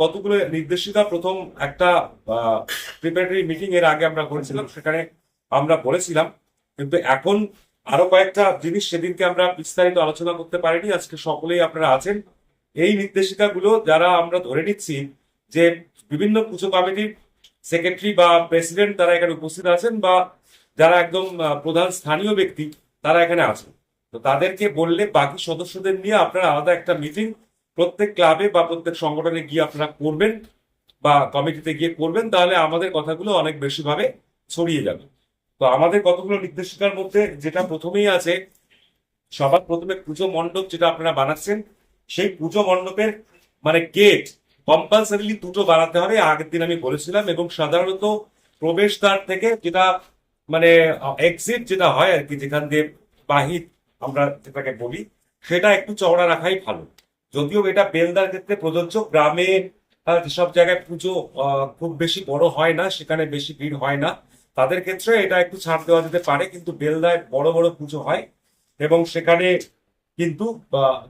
কতগুলো নির্দেশিকা প্রথম একটা প্রিপারেটরি মিটিং এর আগে আমরা করেছিলাম, সেখানে আমরা বলেছিলাম। কিন্তু এখন আরও কয়েকটা জিনিস সেদিনকে আমরা বিস্তারিত আলোচনা করতে পারিনি, আজকে সকলেই আপনারা আছেন। এই নির্দেশিকাগুলো যারা আমরা ধরে নিচ্ছি যে বিভিন্ন পুজো কমিটির সেক্রেটারি বা প্রেসিডেন্ট তারা এখানে উপস্থিত আছেন বা যারা একদম প্রধান স্থানীয় ব্যক্তি তারা এখানে আছেন। তো তাদেরকে বললে বাকি সদস্যদের নিয়ে আপনারা আলাদা একটা মিটিং প্রত্যেক ক্লাবে বা প্রত্যেক সংগঠনে গিয়ে আপনারা করবেন বা কমিটিতে গিয়ে করবেন, তাহলে আমাদের কথাগুলো অনেক বেশি ভাবে ছড়িয়ে যাবে। তো আমাদের কতগুলো নির্দেশিকার মধ্যে যেটা প্রথমেই আছে, সবার প্রথমে পুজো মণ্ডপ যেটা আপনারা বানাচ্ছেন, সেই পুজো মণ্ডপের মানে গেট কম্পালসারিলি দুটো বানাতে হবে, আগের দিন আমি বলেছিলাম, এবং সাধারণত প্রবেশদ্বার থেকে যেটা মানে এক্সিট যেটা হয় আর কি, যেখান দিয়ে বাহির আমরা যেটাকে বলি, সেটা একটু চওড়া রাখাই ভালো। যদিও এটা বেলদার ক্ষেত্রে প্রযোজ্য, গ্রামে যেসব জায়গায় পুজো খুব বেশি বড় হয় না, সেখানে বেশি ভিড় হয় না। তাদের ক্ষেত্রে এটা একটু ছাড় দেওয়া যেতে পারে, কিন্তু বেলদায় বড় বড় পুজো হয় এবং সেখানে কিন্তু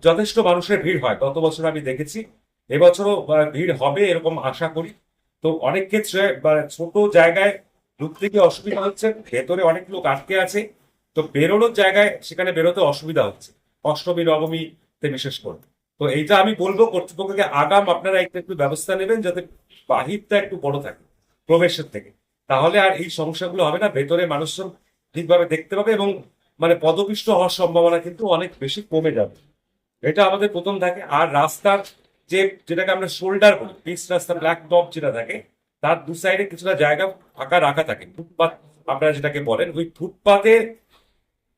যথেষ্ট মানুষের ভিড় হয়। গত বছর আমি দেখেছি, এবছরও ভিড় হবে এরকম আশা করি। তো অনেক ক্ষেত্রে ছোট জায়গায় ঢুকতে গিয়ে অসুবিধা হচ্ছে, ভেতরে অনেক লোক আটকে আছে, তো বেরোনোর জায়গায় সেখানে বেরোতে অসুবিধা হচ্ছে। অষ্টমী নবমীতে বিশেষ করে। তো এইটা আমি বলব, কর্তৃপক্ষকে আগাম আপনারা একটা একটু ব্যবস্থা নেবেন যাতে বাহিরটা একটু বড় থাকে, প্রবেশের থেকে। তাহলে আর এই সমস্যাগুলো হবে না, ভেতরে মানুষজন ঠিকভাবে দেখতে পাবে এবং মানে পদপিষ্ট হওয়ার সম্ভাবনা কিন্তু অনেক বেশি কমে যাবে। এটা আমাদের প্রথম থাকে। আর রাস্তার যে, যেটাকে আমরা শোল্ডার বলি পিস রাস্তা ব্ল্যাক টপ যেটা থাকে, তার দু সাইডে কিছুটা জায়গা ফাঁকা রাখা থাকে। ফুটপাত আপনারা যেটাকে বলেন, ওই ফুটপাতে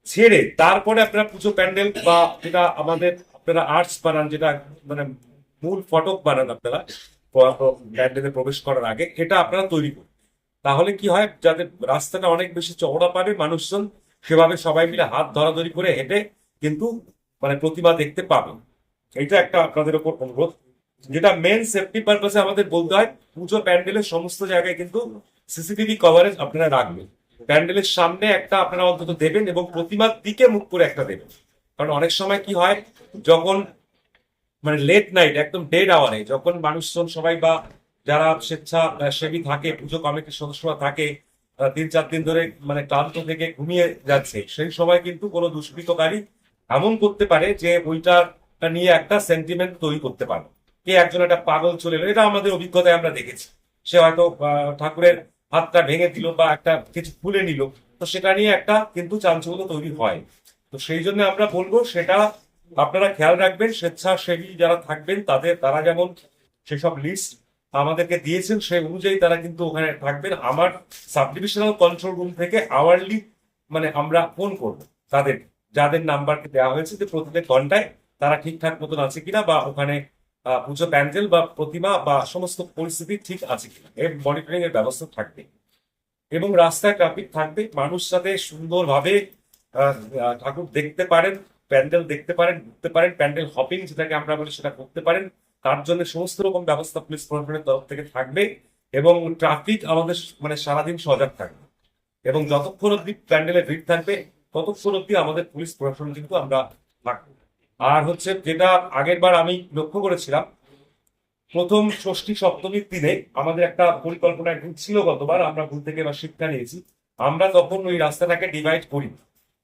ছেড়ে তারপরে আপনারা পুজো প্যান্ডেল বা যেটা আমাদের আপনারা আর্টস বানান যেটা মানে মূল ফটক বানান আপনারা প্যান্ডেলে প্রবেশ করার আগে, এটা আপনারা তৈরি করুন। তাহলে কি হয় যাতে রাস্তাটা অনেক বেশি চওড়া পাবে মানুষজন, সেভাবে সবাই মিলে হাত ধরাধরি করে হেঁটে কিন্তু মানে প্রতিমা দেখতে পাবেন। এটা একটা আপনাদের ওপর অনুরোধ। যেটা মেন সেফটি পারপাসে আমাদের বলতে হয়, পুজো প্যান্ডেলের সমস্ত জায়গায় কিন্তু সিসিটিভি কভারেজ আপনারা রাখবেন। প্যান্ডেলের সামনে একটা আপনারা অন্তত দেবেন এবং প্রতিমার দিকে মুখ করে একটা দেবেন। কারণ অনেক সময় কি হয়, যখন মানে লেট নাইট একদম ডেড আওয়ারে যখন মানুষজন সবাই বা যারা স্বেচ্ছা সেবী থাকে, পুজো কমিটির সদস্যরা থাকে তিন চার দিন ধরে মানে ক্লান্ত থেকে ঘুমিয়ে যাচ্ছে, সেই সময় কিন্তু কোনো দুষ্কৃতকারী এমন করতে পারে যে ওইটা নিয়ে একটা সেন্টিমেন্ট তৈরি করতে পারে। কে একজন একটা পাগল চলে এলো, এটা আমাদের অভিজ্ঞতায় আমরা দেখেছি। সে হয়তো ঠাকুরের হাতটা ভেঙে দিল বা একটা কিছু খুলে নিল, তো সেটা নিয়ে একটা কিন্তু চাঞ্চল্য তৈরি হয়। তো সেই জন্য আমরা বলব, সেটা আপনারা খেয়াল রাখবেন, স্বেচ্ছাসেবী যারা থাকবেন, তাদের, তারা যেমন সেসব লিস্ট আমাদেরকে দিয়েছেন, সেই অনুযায়ী তারা কিন্তু ওখানে থাকবেন। আমার সাব ডিভিশনাল কন্ট্রোল রুম থেকে আওয়ারলি মানে আমরা ফোন করব, তাদের, যাদের নাম্বারকে দেওয়া হয়েছে যে প্রত্যেক ঘন্টায় তারা ঠিকঠাক মতন আছে কিনা বা ওখানে পুজো প্যান্ডেল বা প্রতিমা বা সমস্ত পরিস্থিতি ঠিক আছে কিনা, এর মনিটরিং এর ব্যবস্থা থাকবে। এবং রাস্তায় ট্রাফিক থাকবে, মানুষ যাতে সুন্দরভাবে ঠাকুর দেখতে পারেন, প্যান্ডেল দেখতে পারেন, ঘুরতে পারেন, প্যান্ডেল হপিং যেটাকে আমরা বলি সেটা করতে পারেন। তার জন্য সমস্ত রকম ব্যবস্থা পুলিশ প্রশাসনের তরফ থেকে থাকবে এবং ট্রাফিক আমাদের মানে সারাদিন সজাগ থাকবে। এবং যতক্ষণ অব্দি প্যান্ডেলে ভিড় থাকবে, ততক্ষণ অব্দি আমাদের পুলিশ প্রশাসন কিন্তু আমরা থাকব। আর হচ্ছে যেটা আগের বার আমি লক্ষ্য করেছিলাম, প্রথম ষষ্ঠী সপ্তমীর দিনে আমাদের একটা পরিকল্পনা ছিল গতবার, আমরা ভুল থেকে এবার শিক্ষা নিয়েছি। আমরা তখন ওই রাস্তাটাকে ডিভাইড করি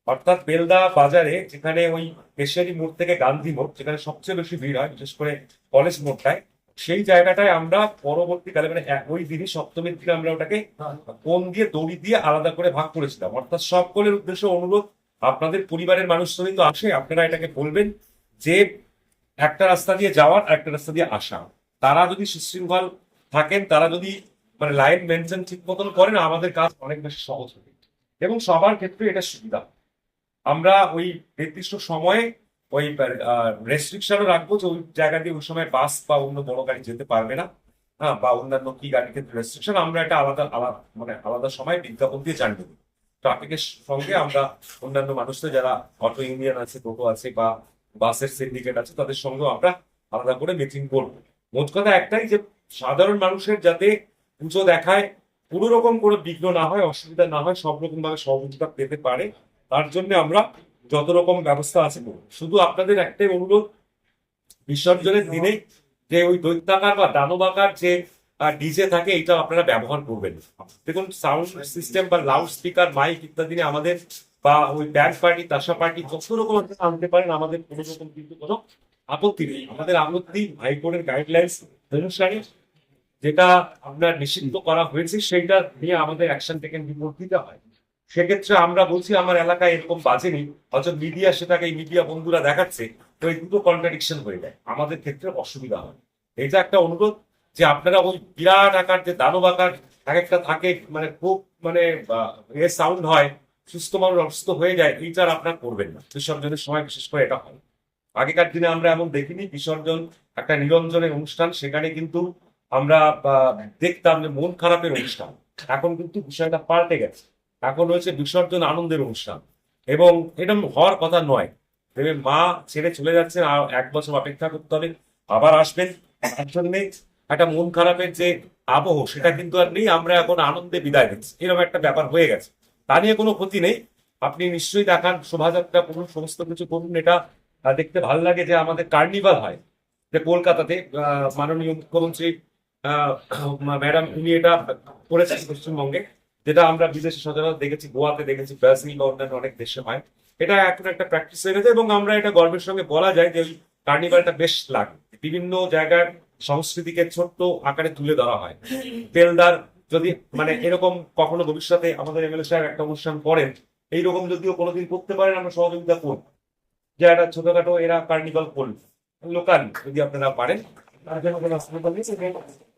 অর্থাৎ বেলদা বাজারে যেখানে ওই এশিয়ারি মোড় থেকে গান্ধী মোড়, যেখানে সবচেয়ে বেশি ভিড় হয়, বিশেষ করে কলেজ মোড়টায়, সেই জায়গাটায় আমরা পরবর্তীকালে মানে ওই দিনই সপ্তমীর দিনে আমরা ওটাকে কোন দিয়ে দড়ি দিয়ে আলাদা করে ভাগ করেছিলাম। অর্থাৎ সকলের উদ্দেশ্যে, অনুরোধ, আপনাদের পরিবারের মানুষজনই তো আসে, আপনারা এটাকে বলবেন যে একটা রাস্তা দিয়ে যাওয়ার আর একটা রাস্তা দিয়ে আসা। তারা যদি সুশৃঙ্খল থাকেন, তারা যদি মানে লাইন মেনটেন ঠিক মতন করেন, আমাদের কাজ অনেক বেশি সহজ হবে। এবং সবার ক্ষেত্রে এটা সুবিধা। আমরা ওই নির্দিষ্ট সময়ে ওই রেস্ট্রিকশনও রাখব যে ওই জায়গা দিয়ে ওই সময় বাস বা অন্য বড় গাড়ি যেতে পারবে না। হ্যাঁ বা অন্যান্য কি গাড়ির ক্ষেত্রে রেস্ট্রিকশন আমরা এটা আলাদা আলাদা মানে আলাদা সময় বিজ্ঞাপন দিয়ে জানিয়ে দেবো ট্রাফিকের সঙ্গে আমরা অন্যান্য মানুষদের যারা অটো ইউনিয়ন আছে, টোটো আছে বা বাসের সিন্ডিকেট আছে, তাদের সঙ্গেও আমরা আলাদা করে মিটিং করব। মোট কথা একটাই যে সাধারণ মানুষের যাতে পুজো দেখায়, কোনো রকম কোনো বিঘ্ন না হয়, অসুবিধা না হয়, সব রকম ভাবে সহযোগিতা পেতে পারে। তার জন্য আমরা যত রকম ব্যবস্থা আছে, শুধু আপনাদের একটাই অনুরোধ, বিসর্জনের দিনে যে ওই দৈত্যাকার বা দানবাকার যে ডিজে থাকে, এটা আপনারা ব্যবহার করবেন। দেখুন সাউন্ড সিস্টেম বা লাউড স্পিকার মাইক ইত্যাদি আমাদের বা ওই ব্যান্ড পার্টি তাসা পার্টি যত রকম আনতে পারেন, আমাদের কোনো রকম কিন্তু কোনো আপত্তি নেই। আমাদের আপত্তি হাইকোর্টের গাইডলাইন্স অনুসারে যেটা আপনার নিষিদ্ধ করা হয়েছে, সেইটা নিয়ে আমাদের অ্যাকশন টেকেন রিপোর্ট দিতে হয়। সেক্ষেত্রে আমরা বলছি আমার এলাকায় এরকম বাজেনি, অথচ মিডিয়া সেটাকে মিডিয়া বন্ধুরা দেখাচ্ছে, তো এই দুটো কন্ট্রাডিকশন হয়ে যায়। আমাদের ক্ষেত্রে অসুবিধা হয়। এটা একটা অনুরোধ যে আপনারা ওই বিরাট আকার যে দানব আকার এক একটা থাকে মানে খুব মানে এ সাউন্ড হয়, সুস্থ মানুষ অসুস্থ হয়ে যায় এইটার আপনারা করবেন না। বিসর্জনের সময় বিশেষ করে এটা হয়। আগেকার দিনে আমরা এমন দেখিনি, বিসর্জন একটা নিরঞ্জনের অনুষ্ঠান, সেখানে কিন্তু আমরা দেখতাম যে মন খারাপের অনুষ্ঠান। এখন কিন্তু বিষয়টা পাল্টে গেছে। এখন রয়েছে বিসর্জন আনন্দের অনুষ্ঠান। এবং এটা হওয়ার কথা নয়। তবে মা ছেড়ে চলে যাচ্ছেন, আর এক বছর অপেক্ষা করতে হবে। আবার আসবেন। তার জন্যে একটা মন খারাপের যে আবহ, সেটা কিন্তু আর নেই। আমরা এখন আনন্দে বিদায় দিচ্ছি এরকম একটা ব্যাপার হয়ে গেছে। তা নিয়ে কোনো ক্ষতি নেই। আপনি নিশ্চয়ই দেখান, শোভাযাত্রা করুন, সমস্ত কিছু করুন। এটা দেখতে ভালো লাগে যে আমাদের কার্নিভাল হয়। যে কলকাতাতে মাননীয় মুখ্যমন্ত্রী ম্যাডাম, উনি এটা করেছেন পশ্চিমবঙ্গে। যেটা আমরা বিদেশে সচরাচর দেখেছি, গোয়াতে দেখেছি, ব্রাজিল বা অন্যান্য অনেক দেশে হয়। এটা এখন একটা প্র্যাকটিস হয়ে গেছে এবং আমরা এটা গর্বের সঙ্গে বলা যায় যে কার্নিভালটা বেশ লাগে। বিভিন্ন জায়গার সংস্কৃতিকে ছোট্ট আকারে তুলে ধরা হয়। তেলদার যদি মানে এরকম কখনো ভবিষ্যতে আমাদের এমএলএ সাহেব একটা অনুষ্ঠান করেন, এইরকম যদিও কোনোদিন করতে পারেন, আমরা সহযোগিতা করব। যে একটা ছোটখাটো এরা কার্নিভাল করল লোকাল যদি আপনারা পারেন, তার জন্য কোনো অসুবিধা নেই।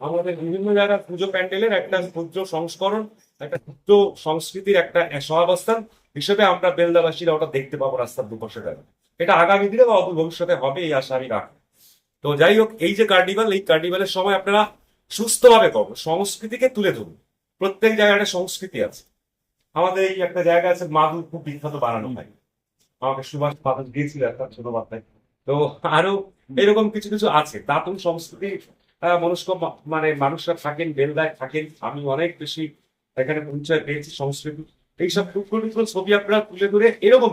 আমাদের বিভিন্ন জায়গায় পুজো প্যান্ডেলের একটা ক্ষুদ্র সংস্করণ একটা ক্ষুদ্র সংস্কৃতির একটা সহাবস্থান হিসেবে আমরা বেলদাবাসীরা ওটা দেখতে পাবো রাস্তার দুপাশে গেলে। এটা আগামী দিনে বা ভবিষ্যতে হবে এই আশা আমি রাখি। তো যাই হোক, এই যে কার্নিভাল এই কার্নিভালের সময় আপনারা সুস্থভাবে করব সংস্কৃতিকে তুলে ধরুন। প্রত্যেক জায়গায় একটা সংস্কৃতি আছে। আমাদের এই একটা জায়গা আছে, মাদুর খুব বিখ্যাত বানানো হয়। আমাকে সুভাষ মাদুর দিয়েছিল একটা ছোট বার্তায় তো আরও এরকম কিছু কিছু আছে। দাতুন সংস্কৃতি মনস্ক মানে মানুষরা থাকেন, বেলদায় থাকেন। আমি অনেক বেশি এখানে পরিচয় পেয়েছি, সংস্কৃতি। এইসব টুকরো ছবি আপনারা তুলে ধরে এরকম।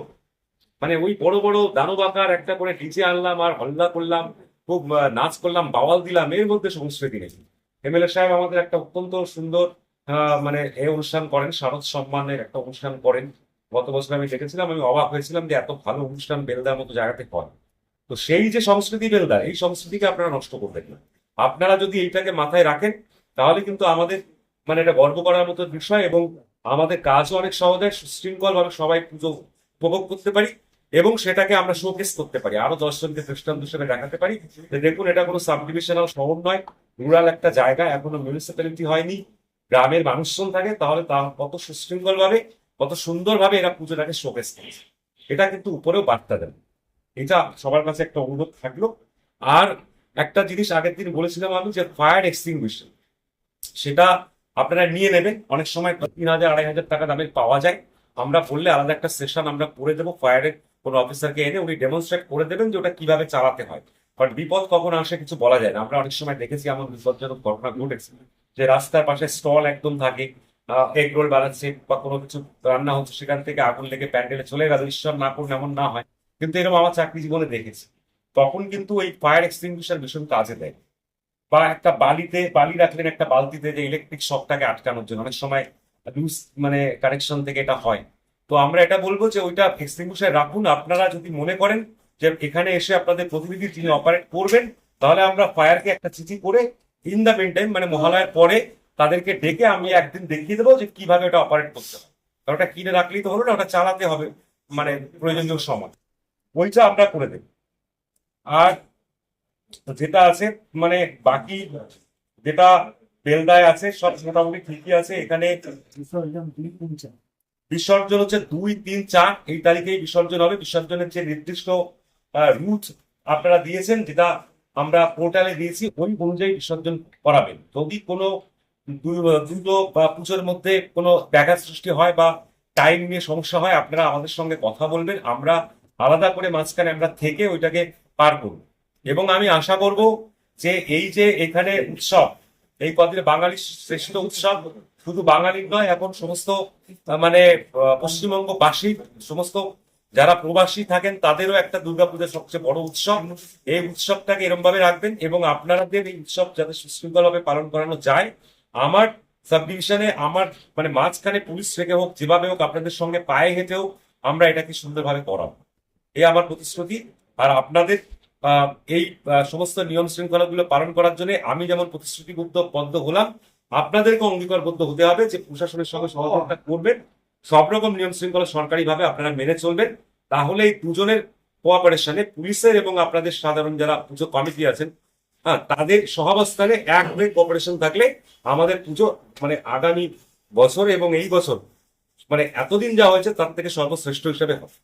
মানে ওই বড় বড় দানব আকার একটা করে ডিজে আনলাম আর হল্লা করলাম, খুব নাচ করলাম, বাওয়াল দিলাম, এর মধ্যে সংস্কৃতি নেই। এমএলএ সাহেব আমাদের একটা অত্যন্ত সুন্দর মানে এ অনুষ্ঠান করেন, শারদ সম্মানের একটা অনুষ্ঠান করেন। গত বছর আমি দেখেছিলাম, আমি অবাক হয়েছিলাম যে এত ভালো অনুষ্ঠান বেলদার মতো জায়গাতে হয়। তো সেই যে সংস্কৃতি বেলদার এই সংস্কৃতিকে আপনারা নষ্ট করবেন না। আপনারা যদি এইটাকে মাথায় রাখেন, তাহলে কিন্তু আমাদের মানে এটা গর্ব করার মতো বিষয় এবং আমাদের কাজও অনেক সহজ হয় সুশৃঙ্খল ভাবে সবাই পুজো উপভোগ করতে পারি এবং সেটাকে আমরা শোকেস করতে পারি। আরও দশজনকে দৃষ্টান্ত হিসেবে দেখাতে পারি। দেখুন, এটা কোনো সাব ডিভিশনাল শহর নয়। রুরাল একটা জায়গা, এখনও মিউনিসিপ্যালিটি হয়নি। গ্রামের মানুষজন থাকে, তাহলে তা কত সুশৃঙ্খল ভাবে, কত সুন্দর ভাবে এরা পুজোটাকে শোকেস করেছে। এটা কিন্তু উপরেও বার্তা দেন এটা সবার কাছে একটা অনুরোধ থাকল। আর একটা জিনিস আগের দিন বলেছিলাম আমি যে ফায়ার এক্সটিংগুইশার সেটা আপনারা নিয়ে নেবে অনেক সময় তিন হাজার, আড়াই হাজার টাকা দামের পাওয়া যায়। আমরা বললে আলাদা একটা সেশন আমরা করে দেবো। ফায়ারের কোনো অফিসারকে এনে উনি ডেমনস্ট্রেট করে দেবেন যে ওটা কীভাবে চালাতে হয়। কারণ বিপদ কখন আসে কিছু বলা যায় না। আমরা অনেক সময় দেখেছি এমন বিপজ্জনক ঘটনা ঘটেছে যে রাস্তার পাশে স্টল একদম থাকে এগ রোল বানাচ্ছে বা কোনো কিছু রান্না হচ্ছে, সেখান থেকে আগুন লেগে প্যান্ডেলে চলে গেল। ঈশ্বর না করুন এমন না হয়। কিন্তু এরকম আমার চাকরি জীবনে দেখেছি। তখন কিন্তু এই ফায়ার এক্সটিংগুইশার ভীষণ কাজে দেয়। বা একটা বালিতে, বালি রাখলেন একটা বালতিতে যে ইলেকট্রিক শকটাকে আটকানোর জন্য। অনেক সময় লুজ মানে কানেকশন থেকে এটা হয়। তো আমরা এটা বলব যে ওইটা এক্সটিংগুইশার রাখুন। আপনারা যদি মনে করেন যে এখানে এসে আপনাদের প্রতিনিধি যিনি অপারেট করবেন, তাহলে আমরা ফায়ারকে একটা চিঠি করে ইন দ্য মেন টাইম মানে মহালয়ার পরে তাদেরকে ডেকে আমি একদিন দেখিয়ে দেবো যে কীভাবে ওটা অপারেট করতে হবে কারণ ওটা কিনে রাখলেই তো হলো না, ওটা চালাতে হবে মানে প্রয়োজনীয় সময়। ওইটা আমরা করে দেব। আর যেটা আছে মানে বাকি যেটা বেলদায় আছে সব মোটামুটি ঠিকই আছে। এখানে বিসর্জন হচ্ছে দুই তিন চার। এই তারিখেই বিসর্জন হবে। বিসর্জনের যে নির্দিষ্ট রুট আপনারা দিয়েছেন যেটা আমরা পোর্টালে দিয়েছি ওই অনুযায়ী বিসর্জন করাবেন। যদি কোনো দুটো বা পুজোর মধ্যে কোনো ব্যাঘাত সৃষ্টি হয় বা টাইম নিয়ে সমস্যা হয় আপনারা আমাদের সঙ্গে কথা বলবেন। আমরা আলাদা করে মাঝখানে আমরা থেকে ওইটাকে পার করব। এবং আমি আশা করব যে এই যে এখানে উৎসব, এই কদিনে বাঙালির শ্রেষ্ঠ উৎসব, শুধু বাঙালির নয়, এখন সমস্ত মানে পশ্চিমবঙ্গবাসীর সমস্ত যারা প্রবাসী থাকেন, তাদেরও একটা দুর্গাপূজা সবচেয়ে বড় উৎসব। এই উৎসবটাকে এরকম ভাবে রাখবেন এবং আপনাদের এই উৎসব যাতে সুশৃঙ্খল ভাবে পালন করানো যায়, আমার সাব ডিভিশনে আমার মানে মাঝখানে পুলিশ রেখে হোক, যেভাবে হোক, আপনাদের সঙ্গে পায়ে হেঁটে হোক আমরা এটাকে সুন্দরভাবে করাবো। এই আমার প্রতিশ্রুতি। আর আপনাদের এই সমস্ত নিয়ম শৃঙ্খলাগুলো পালন করার জন্য আমি যেমন প্রতিশ্রুতিবদ্ধ বদ্ধ হলাম আপনাদেরকে অঙ্গীকারবদ্ধ হতে হবে যে প্রশাসনের সঙ্গে সহযোগিতা করবেন। সব রকম নিয়ম শৃঙ্খলা সরকারিভাবে আপনারা মেনে চলবেন। তাহলে এই দুজনের কোঅপারেশনে পুলিশের এবং আপনাদের সাধারণ যারা পুজো কমিটি আছেন হ্যাঁ তাদের সহাবস্থানে এক হয়ে কোঅপারেশন থাকলে আমাদের পুজো মানে আগামী বছর এবং এই বছর মানে এতদিন যা হয়েছে তার থেকে সর্বশ্রেষ্ঠ হিসেবে হবে।